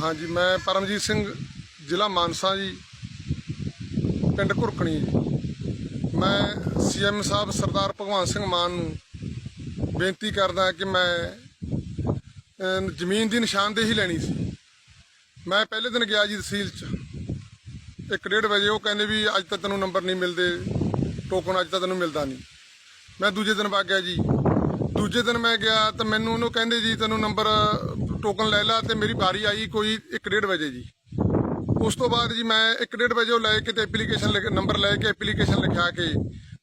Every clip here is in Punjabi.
ਹਾਂਜੀ, ਮੈਂ ਪਰਮਜੀਤ ਸਿੰਘ, ਜ਼ਿਲ੍ਹਾ ਮਾਨਸਾ ਜੀ, ਪਿੰਡ ਘੁਰਕਣੀ ਜੀ। ਮੈਂ ਸੀਐਮ ਸਾਹਿਬ ਸਰਦਾਰ ਭਗਵੰਤ ਸਿੰਘ ਮਾਨ ਨੂੰ ਬੇਨਤੀ ਕਰਦਾ ਕਿ ਮੈਂ ਜ਼ਮੀਨ ਦੀ ਨਿਸ਼ਾਨਦੇਹੀ ਲੈਣੀ ਸੀ। ਮੈਂ ਪਹਿਲੇ ਦਿਨ ਗਿਆ ਜੀ ਤਹਿਸੀਲ 'ਚ। ਇੱਕ ਡੇਢ ਵਜੇ ਉਹ ਕਹਿੰਦੇ ਵੀ ਅੱਜ ਤੱਕ ਤੈਨੂੰ ਨੰਬਰ ਨਹੀਂ ਮਿਲਦੇ, ਟੋਕਨ ਅੱਜ ਤੱਕ ਤੈਨੂੰ ਮਿਲਦਾ ਨਹੀਂ। ਮੈਂ ਦੂਜੇ ਦਿਨ ਵਗ ਗਿਆ ਜੀ। ਦੂਜੇ ਦਿਨ ਮੈਂ ਗਿਆ ਤਾਂ ਮੈਨੂੰ ਉਹਨੂੰ ਕਹਿੰਦੇ ਜੀ ਤੈਨੂੰ ਨੰਬਰ ਟੋਕਨ ਲੈ ਲਾ ਤੇ ਮੇਰੀ ਵਾਰੀ ਆਈ ਕੋਈ 1:30 ਵਜੇ ਜੀ। ਉਸ ਤੋਂ ਬਾਅਦ ਜੀ ਮੈਂ 1:30 ਵਜੇ ਉਹ ਲੈ ਕੇ ਤੇ ਐਪਲੀਕੇਸ਼ਨ ਲਿਖ ਨੰਬਰ ਲੈ ਕੇ ਐਪਲੀਕੇਸ਼ਨ ਲਿਖਾ ਕੇ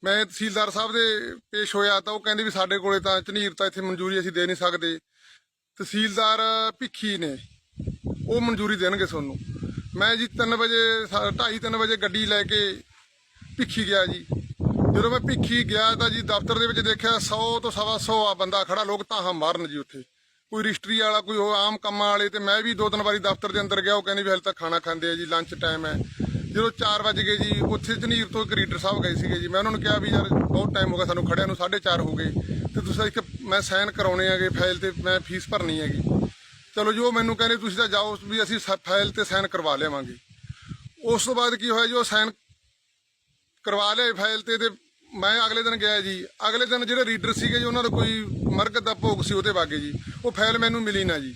ਮੈਂ ਤਹਿਸੀਲਦਾਰ ਸਾਹਿਬ ਦੇ ਪੇਸ਼ ਹੋਇਆ ਤਾਂ ਉਹ ਕਹਿੰਦੇ ਵੀ ਸਾਡੇ ਕੋਲੇ ਤਾਂ ਝਨੀਰ ਤਾਂ ਇੱਥੇ ਮਨਜ਼ੂਰੀ ਅਸੀਂ ਦੇ ਨਹੀਂ ਸਕਦੇ। ਤਹਿਸੀਲਦਾਰ ਭਿੱਖੀ ਨੇ, ਉਹ ਮਨਜ਼ੂਰੀ ਦੇਣਗੇ ਤੁਹਾਨੂੰ। ਮੈਂ ਜੀ 3 ਵਜੇ 2:30 3 ਵਜੇ ਗੱਡੀ ਲੈ ਕੇ ਭਿੱਖੀ ਗਿਆ ਜੀ। ਜਦੋਂ ਮੈਂ ਭਿੱਖੀ ਗਿਆ ਤਾਂ ਜੀ ਦਫ਼ਤਰ ਦੇ ਵਿੱਚ ਦੇਖਿਆ 100 ਤੋਂ ਸਵਾ 100 ਆ ਬੰਦਾ ਖੜਾ, ਲੋਕ ਤਾਂ ਮਾਰਨ ਜੀ ਉੱਥੇ। ਕੋਈ ਰਜਿਸਟਰੀ ਵਾਲਾ, ਕੋਈ ਉਹ ਆਮ ਕੰਮਾਂ ਵਾਲੇ ਤੇ ਮੈਂ ਵੀ ਦੋ ਤਿੰਨ ਵਾਰੀ ਦਫ਼ਤਰ ਦੇ ਅੰਦਰ ਗਿਆ, ਉਹ ਕਹਿੰਦੇ ਵੀ ਹਲੇ ਤਾਂ ਖਾਣਾ ਖਾਂਦੇ ਆ ਜੀ ਲੰਚ ਟਾਈਮ ਹੈ। ਜਦੋਂ 4 ਵਜ ਗਏ ਜੀ, ਉੱਥੇ ਝਨੀਰ ਤੋਂ ਇੱਕ ਰੀਡਰ ਸਾਹਿਬ ਗਏ ਸੀਗੇ ਜੀ। ਮੈਂ ਉਹਨਾਂ ਨੂੰ ਕਿਹਾ ਵੀ ਯਾਰ ਬਹੁਤ ਟਾਈਮ ਹੋ ਗਿਆ ਸਾਨੂੰ ਖੜਿਆਂ ਨੂੰ 4:30 ਹੋ ਗਏ। ਤੇ ਤੁਸੀਂ ਇੱਕ ਮੈਂ ਸਾਈਨ ਕਰਾਉਣੇ ਆਗੇ ਫਾਈਲ ਤੇ, ਮੈਂ ਫੀਸ ਭਰਨੀ ਹੈਗੀ। ਚਲੋ ਜੀ, ਉਹ ਮੈਨੂੰ ਕਹਿੰਦੇ ਤੁਸੀਂ ਤਾਂ ਜਾਓ ਵੀ ਅਸੀਂ ਸ- ਫਾਈਲ ਤੇ ਸਾਈਨ ਕਰਵਾ ਲਵਾਂਗੇ ਉਸ ਤੋਂ ਬਾਅਦ ਕੀ ਹੋਇਆ ਜੀ, ਉਹ ਸਾਈਨ ਕਰਵਾ ਲਿਆ ਫਾਈਲ ਤੇ ਤੇ ਮੈਂ ਅਗਲੇ ਦਿਨ ਗਿਆ ਜੀ। ਅਗਲੇ ਦਿਨ ਜਿਹੜੇ ਰੀਡਰ ਸੀਗੇ ਜੀ, ਉਹਨਾਂ ਦਾ ਕੋਈ ਮਰਕਤ ਦਾ ਭੋਗ ਸੀ ਉਹਦੇ ਵਾਗੇ ਜੀ। ਉਹ ਫਾਈਲ ਮੈਨੂੰ ਮਿਲੀ ਨਾ ਜੀ।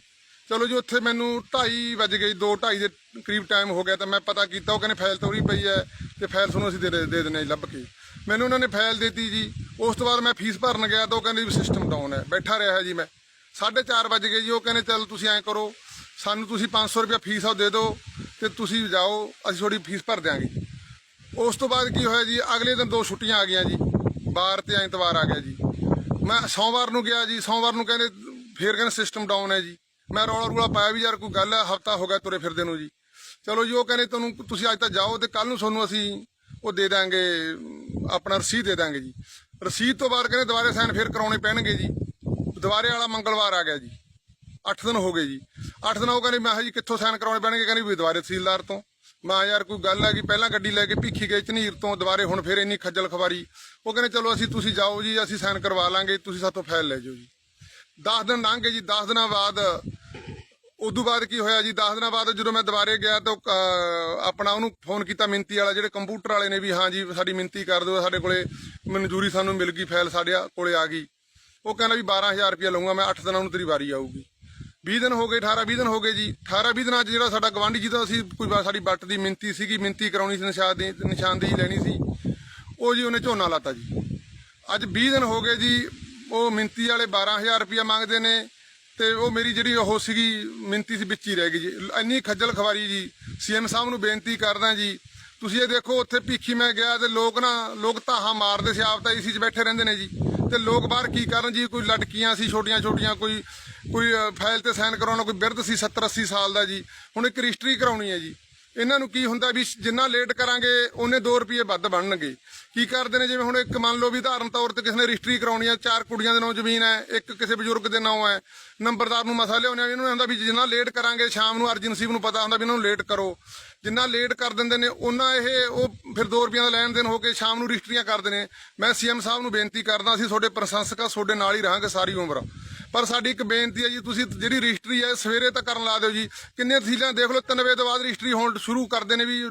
ਚਲੋ ਜੀ, ਉੱਥੇ ਮੈਨੂੰ 2:30 ਵਜ ਗਏ 2:30 ਦੇ ਕਰੀਬ ਟਾਈਮ ਹੋ ਗਿਆ ਤਾਂ ਮੈਂ ਪਤਾ ਕੀਤਾ, ਉਹ ਕਹਿੰਦੇ ਫਾਈਲ ਤੋਰੀ ਪਈ ਹੈ ਤੇ ਫਾਈਲ ਤੁਹਾਨੂੰ ਅਸੀਂ ਦੇ ਦੇ ਦਿੰਦੇ ਜੀ, ਲੱਭ ਕੇ। ਮੈਨੂੰ ਉਹਨਾਂ ਨੇ ਫਾਈਲ ਦਿੱਤੀ ਜੀ। ਉਸ ਤੋਂ ਬਾਅਦ ਮੈਂ ਫੀਸ ਭਰਨ ਗਿਆ ਤਾਂ ਉਹ ਕਹਿੰਦੇ ਵੀ ਸਿਸਟਮ ਡਾਊਨ ਹੈ। ਬੈਠਾ ਰਿਹਾ ਜੀ ਮੈਂ। 4:30 ਵਜ ਗਏ ਜੀ, ਉਹ ਕਹਿੰਦੇ ਚੱਲ ਤੁਸੀਂ ਐਂ ਕਰੋ, ਸਾਨੂੰ ਤੁਸੀਂ 500 ਰੁਪਏ ਫੀਸ ਆ, ਉਹ ਦੇ ਦਿਓ ਤੇ ਤੁਸੀਂ ਜਾਓ, ਅਸੀਂ ਤੁਹਾਡੀ ਫੀਸ ਭਰ ਦਿਆਂਗੇ। ਉਸ ਤੋਂ ਬਾਅਦ ਕੀ ਹੋਇਆ ਜੀ? ਅਗਲੇ ਦਿਨ ਦੋ ਛੁੱਟੀਆਂ ਆ ਗਈਆਂ ਜੀ। ਬਾਰ ਤੇ ਐਤਵਾਰ ਆ ਗਿਆ ਜੀ। ਮੈਂ ਸੋਮਵਾਰ ਨੂੰ ਗਿਆ ਜੀ। ਸੋਮਵਾਰ ਨੂੰ ਕਹਿੰਦੇ ਫੇਰ ਕਹਿੰਦੇ ਸਿਸਟਮ ਡਾਊਨ ਹੈ ਜੀ। ਮੈਂ ਰੌਲਾ ਰੂਲਾ ਪਾਇਆ ਵੀ ਯਾਰ ਕੋਈ ਗੱਲ ਹੈ, ਹਫਤਾ ਹੋ ਗਿਆ ਤੁਰੇ ਫਿਰਦੇ ਨੂੰ ਜੀ। ਚਲੋ ਜੀ, ਉਹ ਕਹਿੰਦੇ ਤੁਹਾਨੂੰ ਤੁਸੀਂ ਅੱਜ ਤਾਂ ਜਾਓ ਤੇ ਕੱਲ ਨੂੰ ਤੁਹਾਨੂੰ ਅਸੀਂ ਉਹ ਦੇ ਦਾਂਗੇ ਆਪਣਾ ਰਸੀਦ ਦੇ ਦਾਂਗੇ ਜੀ। ਰਸੀਦ ਤੋਂ ਬਾਅਦ ਕਹਿੰਦੇ ਦੁਬਾਰੇ ਸਾਈਨ ਫੇਰ ਕਰਾਉਣੇ ਪੈਣਗੇ ਜੀ। ਦੁਬਾਰੇ ਵਾਲਾ ਮੰਗਲਵਾਰ ਆ ਗਿਆ ਜੀ। 8 ਦਿਨ ਹੋ ਗਏ ਜੀ। 8 ਦਿਨ ਉਹ ਕਹਿੰਦੇ ਮੈਂ ਕਿਹਾ ਜੀ ਕਿੱਥੋਂ ਸਾਈਨ ਕਰਾਉਣੇ ਪੈਣਗੇ? ਕਹਿੰਦੇ ਵੀ ਦੁਬਾਰੇ ਤਹਿਸੀਲਦਾਰ ਤੋਂ। ਮੈਂ ਯਾਰ ਕੋਈ ਗੱਲ ਹੈ ਕਿ ਪਹਿਲਾਂ ਗੱਡੀ ਲੈ ਕੇ ਭਿੱਖੀ ਗਏ ਝਨੀਰ ਤੋਂ ਦੁਬਾਰੇ ਹੁਣ ਫਿਰ ਇੰਨੀ ਖੱਜਲ ਖਵਾਰੀ ਉਹ ਕਹਿੰਦੇ ਚਲੋ ਅਸੀਂ ਤੁਸੀਂ ਜਾਓ ਜੀ ਅਸੀਂ ਸਾਈਨ ਕਰਵਾ ਲਾਂਗੇ ਤੁਸੀਂ ਸਾਤੋਂ ਫਾਈਲ ਲੈ ਜਾਓ ਜੀ। 10 ਦਿਨ ਲੰਘ ਗਏ ਜੀ 10 ਦਿਨਾਂ ਬਾਅਦ ਉਦੋਂ ਬਾਅਦ ਕੀ ਹੋਇਆ ਜੀ 10 ਦਿਨਾਂ ਬਾਅਦ ਜਦੋਂ ਮੈਂ ਦੁਬਾਰੇ ਗਿਆ ਤਾਂ ਅਹ, ਆਪਣਾ ਉਹਨੂੰ ਫੋਨ ਕੀਤਾ ਮਿੰਤੀ ਵਾਲਾ ਜਿਹੜੇ ਕੰਪਿਊਟਰ ਵਾਲੇ ਨੇ ਵੀ ਹਾਂ ਜੀ ਸਾਡੀ ਮਿੰਤੀ ਕਰ ਦਿਓ ਸਾਡੇ ਕੋਲੇ ਮਨਜ਼ੂਰੀ ਸਾਨੂੰ ਮਿਲ ਗਈ ਫਾਈਲ ਸਾਡੇ ਕੋਲੇ ਆ ਗਈ। ਉਹ ਕਹਿੰਦਾ ਵੀ 12000 ਰੁਪਏ ਲਵਾਂਗਾ ਮੈਂ 8 ਦਿਨਾਂ ਨੂੰ ਤੇਰੀ ਵਾਰੀ ਆਊਗੀ। 20 ਦਿਨ ਹੋ ਗਏ 18 20 ਦਿਨ ਹੋ ਗਏ ਜੀ। 18 20 ਦਿਨਾਂ 'ਚ ਜਿਹੜਾ ਸਾਡਾ ਗਵਾਂਢੀ ਦਾ ਅਸੀਂ ਕੋਈ ਸਾਡੀ ਬੱਟ ਦੀ ਮਿੰਤੀ ਸੀਗੀ, ਮਿੰਤੀ ਕਰਾਉਣੀ ਸੀ ਨਿਸ਼ਾਨਦੇਹੀ ਨਿਸ਼ਾਨਦੇਹੀ ਲੈਣੀ ਸੀ। ਉਹ ਜੀ ਉਹਨੇ ਝੋਨਾ ਲਾਤਾ ਜੀ। ਅੱਜ 20 ਦਿਨ ਹੋ ਗਏ ਜੀ, ਉਹ ਮਿੰਤੀ ਵਾਲੇ 12000 ਰੁਪਇਆ ਮੰਗਦੇ ਨੇ ਤੇ ਉਹ ਮੇਰੀ ਜਿਹੜੀ ਉਹ ਸੀਗੀ, ਮਿੰਤੀ ਸੀ, ਵਿੱਚ ਹੀ ਰਹਿ ਗਈ ਜੀ। ਇੰਨੀ ਖੱਜਲ ਖਵਾਰੀ ਜੀ। ਸੀਐਮ ਸਾਹਿਬ ਨੂੰ ਬੇਨਤੀ ਕਰਦਾ ਜੀ, ਤੁਸੀਂ ਇਹ ਦੇਖੋ, ਉੱਥੇ ਭੀਖੀ ਮੈਂ ਗਿਆ ਤੇ ਲੋਕ ਨਾ, ਲੋਕ ਧਾਹਾਂ ਮਾਰਦੇ ਸੀ, ਆਪ ਤਾਂ ਏਸੀ 'ਚ ਬੈਠੇ ਰਹਿੰਦੇ ਨੇ ਜੀ। ਤੇ ਲੋਕ ਬਾਹਰ ਕੀ ਕਰਨ ਜੀ? ਕੋਈ ਲਟਕੀਆਂ ਸੀ ਛੋਟੀਆਂ ਛੋਟੀਆਂ ਕੋਈ ਕੋਈ ਅ, ਫਾਈਲ ਤੇ ਸਾਈਨ ਕਰਾਉਣਾ ਕੋਈ ਬਿਰਧ ਸੀ 70 80 ਸਾਲ ਦਾ ਜੀ ਹੁਣ ਇੱਕ ਰਜਿਸਟਰੀ ਕਰਾਉਣੀ ਹੈ ਜੀ। ਇਹਨਾਂ ਨੂੰ ਕੀ ਹੁੰਦਾ ਵੀ ਜਿੰਨਾ ਲੇਟ ਕਰਾਂਗੇ ਉਹਨੇ 2 ਰੁਪਏ ਵੱਧ ਬਣਨਗੇ। ਕੀ ਕਰਦੇ ਨੇ ਜਿਵੇਂ ਹੁਣ ਇੱਕ ਮੰਨ ਲਓ ਵੀ ਧਾਰਨ ਤੌਰ ਤੇ ਕਿਸੇ ਨੇ ਰਜਿਸਟਰੀ ਕਰਾਉਣੀ ਹੈ ਚਾਰ ਕੁੜੀਆਂ ਦੇ ਨਾਂ ਜ਼ਮੀਨ ਹੈ ਇੱਕ ਕਿਸੇ ਬਜ਼ੁਰਗ ਦੇ ਨਾਂ ਹੈ ਨੰਬਰਦਾਰ ਨੂੰ ਮਸਾ ਲਿਆਉਣੇ ਇਹਨੂੰ ਇਹ ਹੁੰਦਾ ਵੀ ਜਿੰਨਾ ਲੇਟ ਕਰਾਂਗੇ ਸ਼ਾਮ ਨੂੰ ਅਰਜਨਸੀਬ ਨੂੰ ਪਤਾ ਹੁੰਦਾ ਵੀ ਇਹਨਾਂ ਨੂੰ ਲੇਟ ਕਰੋ। ਜਿੰਨਾ ਲੇਟ ਕਰ ਦਿੰਦੇ ਨੇ ਉਹਨਾਂ ਇਹ ਉਹ ਫਿਰ 2 ਰੁਪਈਆਂ ਦਾ ਲੈਣ ਦੇਣ ਹੋ ਕੇ ਸ਼ਾਮ ਨੂੰ ਰਜਿਸਟਰੀਆਂ ਕਰਦੇ ਨੇ। ਮੈਂ ਸੀਐਮ ਸਾਹਿਬ ਨੂੰ ਬੇਨਤੀ ਕਰਦਾ ਅਸੀਂ ਤੁਹਾਡੇ ਪ੍ਰਸ਼ੰਸਕ ਤੁਹਾਡੇ ਨਾਲ ਹੀ ਰਹਾਂਗੇ ਸਾਰੀ ਉਮਰ। ਪਰ ਸਾਡੀ ਇੱਕ ਬੇਨਤੀ ਹੈ ਜੀ, ਤੁਸੀਂ ਜਿਹੜੀ ਰਜਿਸਟਰੀ ਹੈ, ਸਵੇਰੇ ਤੱਕ ਕਰਨ ਲਾ ਦਿਓ ਜੀ। ਕਿੰਨੇ ਤਹਿਸੀਲਾਂ ਦੇਖ ਲਓ, ਤਿੰਨ ਵਜੇ ਤੋਂ ਬਾਅਦ ਰਜਿਸਟਰੀ ਹੋਣ ਸ਼ੁਰੂ ਕਰਦੇ ਨੇ ਵੀ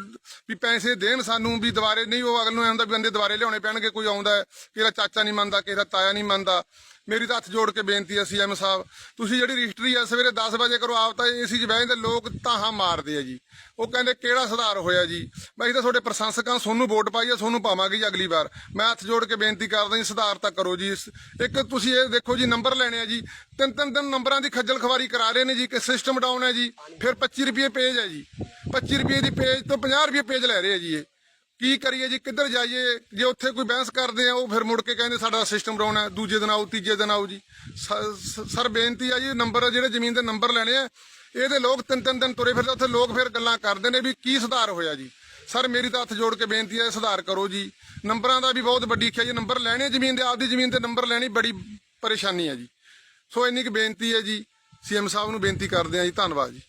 ਵੀ ਪੈਸੇ ਦੇਣ ਸਾਨੂੰ, ਵੀ ਦੁਬਾਰੇ ਨਹੀਂ, ਉਹ ਅਗਲ ਨੂੰ ਇਹ ਹੁੰਦਾ ਵੀ ਬੰਦੇ ਦੁਬਾਰੇ ਲਿਆਉਣੇ ਪੈਣਗੇ, ਕੋਈ ਆਉਂਦਾ ਹੈ, ਕਿਹਦਾ ਚਾਚਾ ਨਹੀਂ ਮੰਨਦਾ, ਕਿਹਦਾ ਤਾਇਆ ਨਹੀਂ ਮੰਨਦਾ। ਮੇਰੀ ਤਾਂ ਹੱਥ ਜੋੜ ਕੇ ਬੇਨਤੀ ਹੈ ਸੀਐਮ ਸਾਹਿਬ, ਤੁਸੀਂ ਜਿਹੜੀ ਰਜਿਸਟਰੀ ਆ ਸਵੇਰੇ 10 ਵਜੇ ਕਰੋ, ਆਪ ਤਾਂ ਏਸੀ 'ਚ ਬਹਿ ਜਾਂਦੇ, ਲੋਕ ਤਾਹਾਂ ਮਾਰਦੇ ਆ ਜੀ। ਉਹ ਕਹਿੰਦੇ ਕਿਹੜਾ ਸੁਧਾਰ ਹੋਇਆ ਜੀ? ਮੈਂ ਤਾਂ ਤੁਹਾਡੇ ਪ੍ਰਸ਼ੰਸਕਾਂ ਤੁਹਾਨੂੰ ਵੋਟ ਪਾਈ ਆ ਤੁਹਾਨੂੰ ਪਾਵਾਂਗੇ ਜੀ ਅਗਲੀ ਵਾਰ। ਮੈਂ ਹੱਥ ਜੋੜ ਕੇ ਬੇਨਤੀ ਕਰਦਾ ਜੀ, ਸੁਧਾਰ ਤਾਂ ਕਰੋ ਜੀ। ਇਸ- ਇੱਕ ਤੁਸੀਂ ਇਹ ਦੇਖੋ ਜੀ, ਨੰਬਰ ਲੈਣੇ ਆ ਜੀ। ਤਿੰਨ ਤਿੰਨ ਦਿਨ ਨੰਬਰਾਂ ਦੀ ਖੱਜਲ ਖਵਾਰੀ ਕਰਾ ਰਹੇ ਨੇ ਜੀ ਕਿ ਸਿਸਟਮ ਡਾਊਨ ਹੈ ਜੀ, ਫਿਰ 25 ਰੁਪਏ ਪੇਜ ਹੈ ਜੀ। 25 ਰੁਪਏ ਦੀ ਪੇਜ ਤੋਂ 50 ਰੁਪਏ ਪੇਜ ਲੈ ਰਹੇ ਆ ਜੀ ਇਹ। ਕੀ ਕਰੀਏ ਜੀ, ਕਿੱਧਰ ਜਾਈਏ? ਜੇ ਉੱਥੇ ਕੋਈ ਬਹਿਸ ਕਰਦੇ ਆ, ਉਹ ਫਿਰ ਮੁੜ ਕੇ ਕਹਿੰਦੇ ਸਾਡਾ ਸਿਸਟਮ ਡਾਊਨ ਹੈ, ਦੂਜੇ ਦਿਨ ਆਓ, ਤੀਜੇ ਦਿਨ ਆਓ ਜੀ। ਸ- ਸਰ ਬੇਨਤੀ ਆ ਜੀ ਨੰਬਰ ਜਿਹੜੇ ਜ਼ਮੀਨ ਦੇ ਨੰਬਰ ਲੈਣੇ ਆ, ਇਹਦੇ ਲੋਕ ਤਿੰਨ ਤਿੰਨ ਦਿਨ ਤੁਰੇ ਫਿਰਦੇ ਉੱਥੇ ਲੋਕ ਫਿਰ ਗੱਲਾਂ ਕਰਦੇ ਨੇ ਵੀ ਕੀ ਸੁਧਾਰ ਹੋਇਆ ਜੀ। ਸਰ, ਮੇਰੀ ਤਾਂ ਹੱਥ ਜੋੜ ਕੇ ਬੇਨਤੀ ਹੈ ਸੁਧਾਰ ਕਰੋ ਜੀ। ਨੰਬਰਾਂ ਦਾ ਵੀ ਬਹੁਤ ਵੱਡੀ ਖਿਆ ਜੀ ਨੰਬਰ ਲੈਣੇ ਜ਼ਮੀਨ ਦੇ, ਆਪਦੀ ਜ਼ਮੀਨ ਤੇ ਨੰਬਰ ਲੈਣੀ ਬੜੀ ਪਰੇਸ਼ਾਨੀ ਹੈ ਜੀ। ਸੋ ਇੰਨੀ ਕੁ ਬੇਨਤੀ ਹੈ ਜੀ ਸੀਐਮ ਸਾਹਿਬ ਨੂੰ ਬੇਨਤੀ ਕਰਦੇ ਆ ਜੀ, ਧੰਨਵਾਦ ਜੀ।